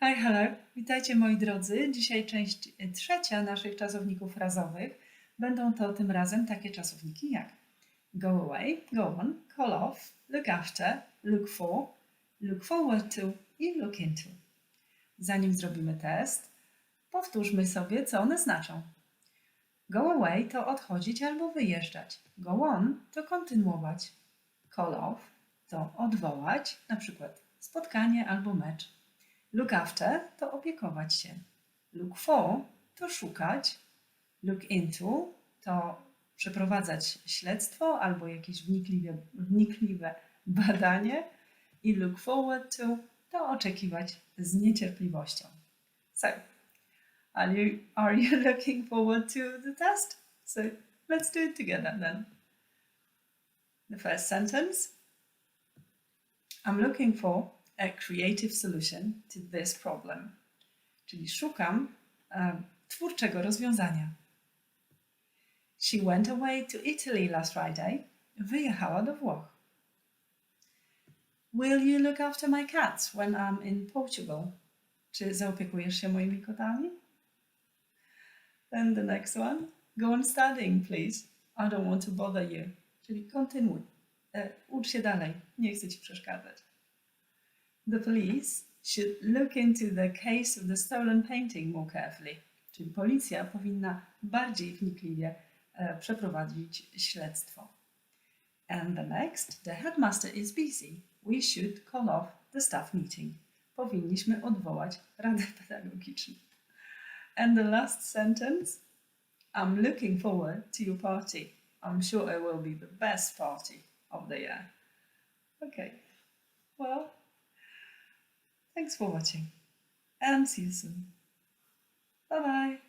Hi, hello. Witajcie moi drodzy. Dzisiaj część trzecia naszych czasowników frazowych. Będą to tym razem takie czasownniki jak go away, go on, call off, look after, look for, look forward to i look into. Zanim zrobimy test, powtórzmy sobie, co one znaczą. Go away to odchodzić albo wyjeżdżać. Go on to kontynuować. Call off to odwołać, na przykład spotkanie albo mecz. Look after to opiekować się. Look for to szukać. Look into to przeprowadzać śledztwo albo jakieś wnikliwe, wnikliwe badanie. I look forward to to oczekiwać z niecierpliwością. So, are you, are you looking forward to the test? So, let's do it together then. The first sentence I'm looking for a creative solution to this problem. Czyli szukam e, twórczego rozwiązania. She went away to Italy last Friday. Wyjechała do Włoch. Will you look after my cats when I'm in Portugal? Czy zaopiekujesz się moimi kotami? Then the next one. Go on studying, please. I don't want to bother you. Czyli kontynuuj. E, ucz się dalej. Nie chcę ci przeszkadzać. The police should look into the case of the stolen painting more carefully. Czyli policja powinna bardziej wnikliwie e, przeprowadzić śledztwo. And the next, the headmaster is busy. We should call off the staff meeting. Powinniśmy odwołać Radę Pedagogiczną. And the last sentence, I'm looking forward to your party. I'm sure it will be the best party of the year. Okay, Thanks for watching and see you soon. Bye bye.